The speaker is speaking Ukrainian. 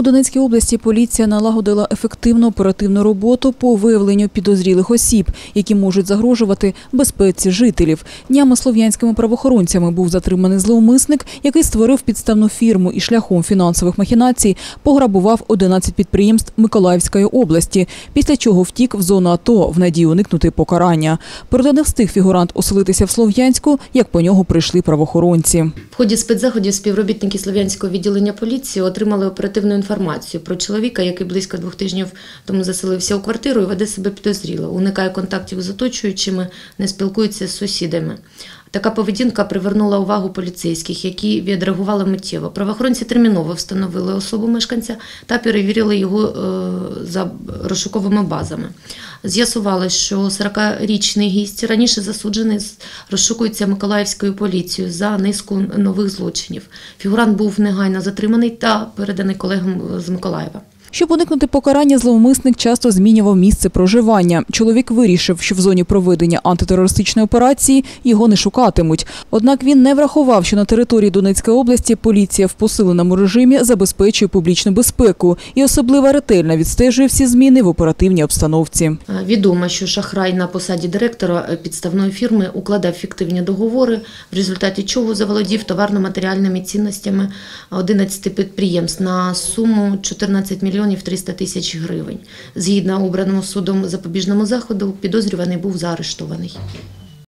У Донецькій області поліція налагодила ефективну оперативну роботу по виявленню підозрілих осіб, які можуть загрожувати безпеці жителів. Днями слов'янськими правоохоронцями був затриманий зловмисник, який створив підставну фірму і шляхом фінансових махінацій пограбував 11 підприємств Миколаївської області, після чого втік в зону АТО в надії уникнути покарання. Проте не встиг фігурант оселитися в Слов'янську, як по нього прийшли правоохоронці. В ході спецзаходів співробітники Слов'янського відділення поліції отримали оперативну інформацію про чоловіка, який близько двох тижнів тому заселився у квартиру і веде себе підозріло, уникає контактів з оточуючими, не спілкується з сусідами. Така поведінка привернула увагу поліцейських, які відреагували миттєво. Правоохоронці терміново встановили особу мешканця та перевірили його е, за розшуковими базами. З'ясували, що 40-річний гість раніше засуджений розшукується Миколаївською поліцією за низку нових злочинів. Фігурант був негайно затриманий та переданий колегам з Миколаєва. Щоб уникнути покарання, зловмисник часто змінював місце проживання. Чоловік вирішив, що в зоні проведення антитерористичної операції його не шукатимуть. Однак він не врахував, що на території Донецької області поліція в посиленому режимі забезпечує публічну безпеку і особливо ретельно відстежує всі зміни в оперативній обстановці. Відомо, що шахрай на посаді директора е, підставної фірми укладав фіктивні договори, в результаті чого заволодів товарно-матеріальними цінностями 11 підприємств на суму 14 мільйонів 300 тисяч гривень. Згідно обраному судом запобіжному заходу, підозрюваний був заарештований.